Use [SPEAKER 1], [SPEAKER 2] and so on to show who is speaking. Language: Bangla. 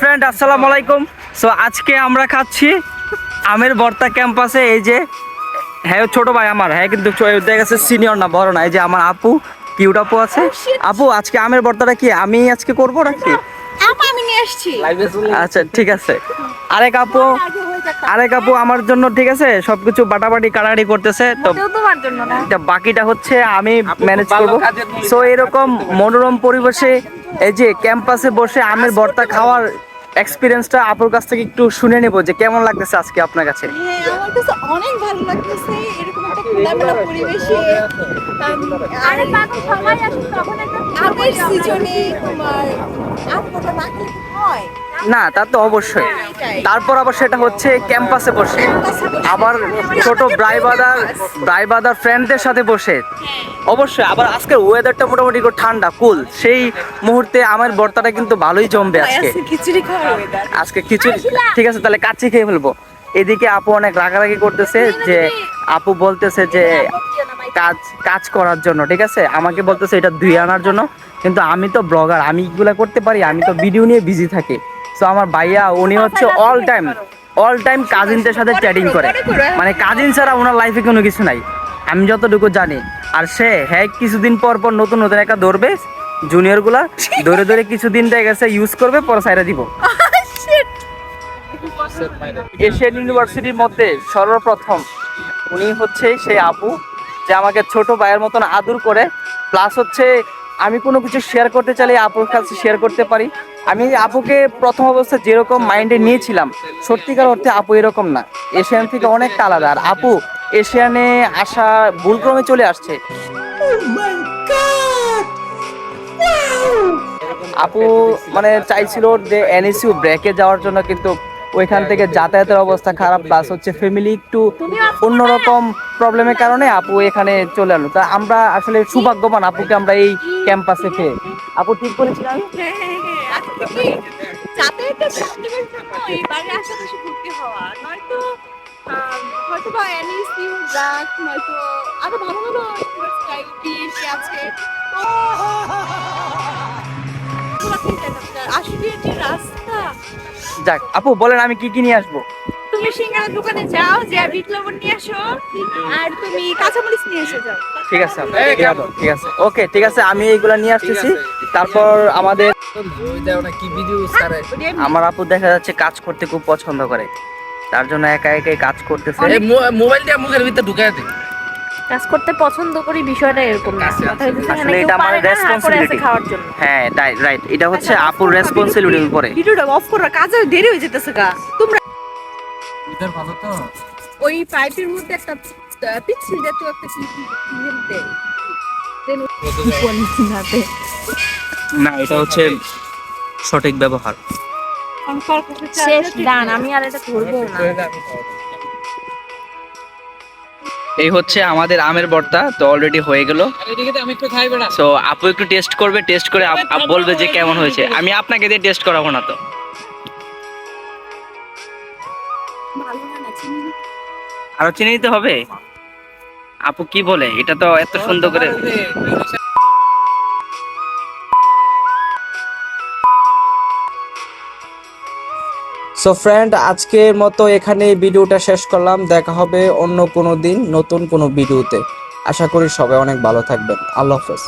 [SPEAKER 1] ফ্রেন্ড আসসালামু আলাইকুম। সো আজকে আমরা খাচ্ছি আমের বর্তা ক্যাম্পাসে। এই যে হ্যাঁ ছোট ভাই আমার হ্যাঁ কিন্তু দেখা গেছে সিনিয়র না বড় না। এই যে আমার আপু কিউট আপু আছে। আপু আজকে আমের বর্তাটা কি? আমি আজকে করব নাকি?
[SPEAKER 2] আপা আমি নিয়ে আসছি।
[SPEAKER 1] আচ্ছা ঠিক আছে। আরেক আপু। আরেক কাপু আমার জন্য ঠিক আছে? সবকিছু বাটাবাটি কাটাকাটি করতেছে তো
[SPEAKER 2] তোমার জন্য না।
[SPEAKER 1] এটা বাকিটা হচ্ছে আমি ম্যানেজ করব। সো এরকম মনোরম পরিবেশে এই যে ক্যাম্পাসে বসে আমের ভর্তা খাওয়ার এক্সপিরিয়েন্সটা আপুর কাছ থেকে একটু শুনে নেব যে কেমন লাগতেছে আজকে আপনার কাছে?
[SPEAKER 2] হ্যাঁ আমার কাছে অনেক ভালো লাগতেছে। এরকম একটা খোলামেলা পরিবেশে আরে বাবা সবাই আসুন তখন একটা আমের সিজনে তোমার কি হয়?
[SPEAKER 1] না তা তো অবশ্যই। তারপর আবার সেটা হচ্ছে ক্যাম্পাসে বসে। আবার ছোট ব্রাইবাদার ব্রাইবাদার ফ্রেন্ডদের সাথে বসে। অবশ্যই আবার আজকের ওয়েদারটা মোটামুটি একটু ঠান্ডা কুল সেই মুহূর্তে আমার বর্তাটা কিন্তু ভালোই জমবে আজকে।
[SPEAKER 2] খিচুড়ি
[SPEAKER 1] আজকে কিছু ঠিক আছে তাহলে কাচ্চি খেয়ে ফেলব। এদিকে আপু অনেক রাগারাগি করতেছে যে আপু বলতেছে যে কাজ কাজ করার জন্য ঠিক আছে? আমাকে বলতেছে এটা ধুয়ে আনার জন্য। কিন্তু আমি তো ব্লগার আমি এগুলা করতে পারি আমি তো ভিডিও নিয়ে বিজি থাকি। তো আমার ভাইয়া উনি হচ্ছে অল টাইম অল টাইম কাজিনদের সাথে চ্যাটিং করে মানে কাজিন ছাড়া ওনার লাইফে কোনো কিছু নাই। আমি যতটুকু জানি। আর সে হ্যাঁ কিছুদিন পর পর নতুন নতুন একটা ধরবে। জুনিয়রগুলা ধরে ধরে কিছুদিন দেখা গেছে ইউজ করবে পরে সাইরা দিব। এশিয়ান ইউনিভার্সিটির মধ্যে সর্বপ্রথম উনি হচ্ছে সেই আপু যে আমাকে ছোট ভাইয়ের মতন আদর করে প্লাস হচ্ছে আমি কোনো কিছু শেয়ার করতে চাইলে আপুর কাছে শেয়ার করতে পারি। আমি আপুকে প্রথম অবস্থায় যেরকম মাইন্ডে নিয়েছিলাম সত্যিকার অর্থে আপু এরকম না। এশিয়ান থেকে অনেকটা আলাদা। আর আপু এশিয়ানে আসা ভুলক্রমে চলে আসছে। আপু মানে চাইছিল যে এনএসইউ ব্রেকে যাওয়ার জন্য কিন্তু ওইখান থেকে যাতায়াতের অবস্থা খারাপ প্লাস হচ্ছে ফ্যামিলি একটু অন্যরকম প্রবলেমের কারণে আপু এখানে চলে এলো। তা আমরা আসলে সৌভাগ্যবান আপুকে আমরা এই ক্যাম্পাসে পেয়ে আপু ঠিক বলেছি না আমি?
[SPEAKER 2] আসলে কি যাতায়াতের সিস্টেমের জন্য এবারে আশেপাশে ভর্তি হওয়া। নয়তো হয়তো বা এনএসইউ ব্রাক নয়তো আরও ভালো ভালো ইউনিভার্সিটি আছে। আসলে যে রাস্তা
[SPEAKER 1] যাক আপু বলেন আমি কি কি নিয়ে আসব?
[SPEAKER 2] তুমি সিঙ্গারার দোকানে যাও যে বিট লবণ নিয়ে আসো আর তুমি কাঁচামরিচ নিয়ে এসে যাও।
[SPEAKER 1] ঠিক আছে আপু, ঠিক আছে ওকে ঠিক আছে আমি এইগুলা নিয়ে আসতেছি। তারপর আমাদের
[SPEAKER 3] কি ভিডিও ছাড়ে
[SPEAKER 1] আমার আপু দেখা যাচ্ছে কাজ করতে খুব পছন্দ করে। তার জন্য একা একাই কাজ করতেছে।
[SPEAKER 3] এই মো- মোবাইল দিয়ে মুখের ভিতরে ঢুকায় দে।
[SPEAKER 4] কাজ করতে পছন্দ করি বিষয়টা এরকম না।
[SPEAKER 1] আসলে এটা আমার রেসপন্সিবিলিটি
[SPEAKER 4] খাওয়ার জন্য।
[SPEAKER 1] হ্যাঁ রাইট এটা হচ্ছে আপুর রেসপন্সিবিলিটির উপরে।
[SPEAKER 2] ভিডিওটা অফ করো কাজে দেরি হয়ে যেতেছে গা। তোমরা
[SPEAKER 3] ভিতর ভালো তো?
[SPEAKER 2] ওই পাইপের মধ্যে একটা পিচ্ছিল জাতীয় একটা কি
[SPEAKER 1] না এটা হচ্ছে সঠিক ব্যবহার।
[SPEAKER 4] শেষ ডান। আমি আর এটা করব না।
[SPEAKER 1] এই হচ্ছে আমাদের আমের ভর্তা, তো অলরেডি হয়ে গেল। সো আপু একটু টেস্ট করবে টেস্ট করে বলবে যে কেমন হয়েছে। আমি আপনাকে দিয়ে টেস্ট করাবো না তো।
[SPEAKER 2] আরও চিনে
[SPEAKER 1] দিতে হবে? আপু কি বলে? এটা তো এত সুন্দর করে সো ফ্রেন্ড আজকের মতো এখানে ভিডিওটা শেষ করলাম। দেখা হবে অন্য কোনো দিন, নতুন কোনো ভিডিওতে। আশা করি সবাই অনেক ভালো থাকবেন। আল্লাহ হাফেজ।